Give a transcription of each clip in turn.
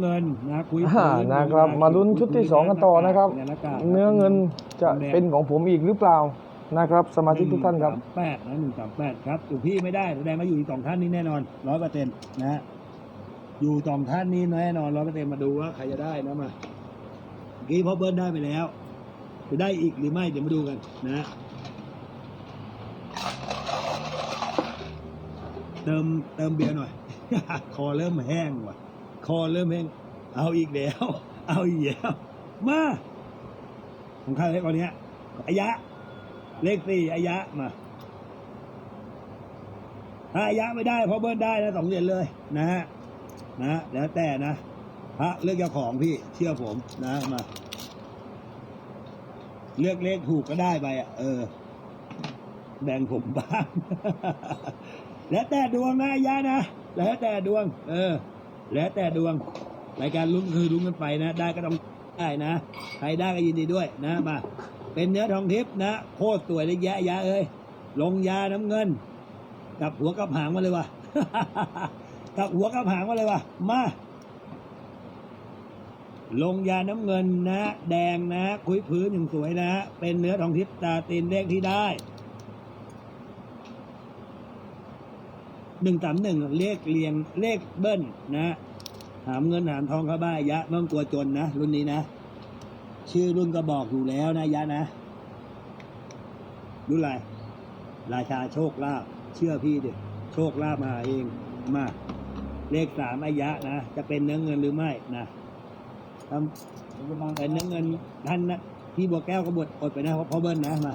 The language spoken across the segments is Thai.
เงินนะคุยอ่านะครับมาลุ้นชุดที่สองกันต่อนะครับยหากากเนื้อเงินจะเป็นของผมอีกหรือเปล่านะครับสมาชิกทุกท่านครับหงสมแปดนะหนึ่งสามแปดครับอยู่พี่ไม่ได้แสดงว่าอยู่ที่สองท่านนี้แน่นอนร้อยเปอร์เซ็นต์นะฮะอยู่สองท่านนี้แน่นอนร้อยเปอร์เซ็นต์มาดูว่าใครจะได้นะมาเมื่อกี้พ่อเบิ้ลได้ไปแล้ว จะได้อีกหรือไม่เดี๋ยวมาดูกันนะฮะเติมเติมเบียร์หน่อย คอเริ่มแห้งว่ะ คอเริ่มแห้งเอาอีกแล้ว เอาอีกแล้วมาของใครเล็กกว่านี้อายะ เลขสี่อายะมาถ้าอายะไม่ได้เพราะเบิ้ลได้นะสองเหรียญเลยนะฮะนะฮะแล้วแต่นะพระเลือกเจ้าของพี่เชื่อผมนะมา เลือกเลขถูกก็ได้ไปอะ เออ แบ่งผมบ้าง แล้วแต่ดวงนะอายะนะ แล้วแต่ดวง เออ แล้วแต่ดวงรายการลุ้นคือลุ้นกันไปนะ ได้ก็ต้องได้นะ ใครได้ก็ยินดีด้วยนะมาเป็นเนื้อทองทิพย์นะโคตรสวยเลยแยะยะเอ้ยลงยาน้ำเงินกับหัวกับหางมาเลยวะกับหัวกับหางมาเลยวะมา ลงยาน้ำเงินนะ แดงนะ คุยพื้นอย่างสวยนะ เป็นเนื้อทองทิพย์ตาตีนเลขที่ได้ หนึ่งสามหนึ่งเลขเรียงเลขเบิ้ลนะหามเงินหามทองเข้าบ้านยะไม่ต้องกลัวจนนะรุ่นนี้นะ ชื่อรุ่นก็บอกอยู่แล้วนะยะนะ รุ่นอะไรราชาโชคลาภเชื่อพี่ดิโชคลาภมาเองมาเลขสามอายะนะจะเป็นเนื้อเงินหรือไม่นะทำเป็นเนื้อเงินท่านนะพี่บัวแก้วก็บดอดไปนะเพราะเบิ้ลนะมา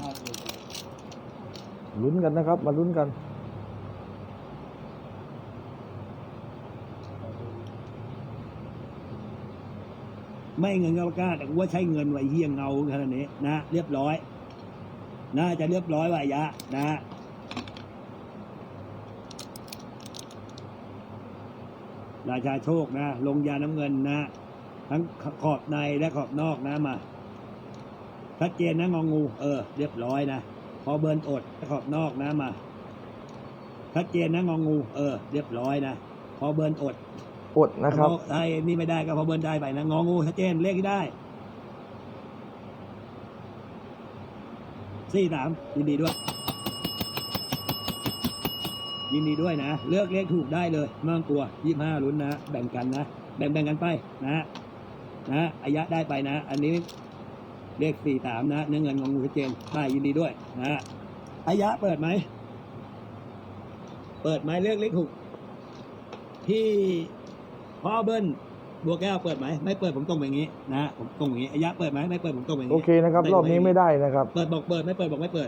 ลุ้นกันนะครับ มาลุ้นกัน ไม่เงินก็กล้าแต่ว่าใช้เงินไว้เฮียงเงาขนาดนี้นะ เรียบร้อย น่าจะเรียบร้อยว่ายะ นะราชาโชคนะ ลงยาน้ำเงินนะ ทั้งขอบในและขอบนอกนะมาชัดเจนนะงองูเออ เรียบร้อยนะพอเบิร์นอดขอบนอกนะมาชัดเจนนะงองูเออ เรียบร้อยนะพอเบิร์นอด อดนะครับไอ้นี่ไม่ได้ก็พอเบิร์นได้ไปนะงองูชัดเจนเลขที่ได้สี่สามยินดีด้วย ยินดีด้วยนะ เลือกเลขถูกได้เลยไม่ต้องกลัวยี่ห้าลุ้นนะแบ่งกันนะแบ่งแบ่งกันไปนะนะอายะได้ไปนะ อันนี้เลขสี่สามนะเนื้อเงินของงูชัดเจนได้ยินดีด้วยนะอายะเปิดไหมเปิดไหมเลือกเลขถูกที่ พ่อเบิ้ลบัวแก้วเปิดไหมไม่เปิดผมตรงอย่างนี้นะผมตรงอย่างนี้อายะเปิดไหมไม่เปิดผมตรงอย่างโอนี้เคนะครับ รอบนี้ไม่ได้นะครับ เปิดบอกเปิดไม่เปิดบอกไม่เปิด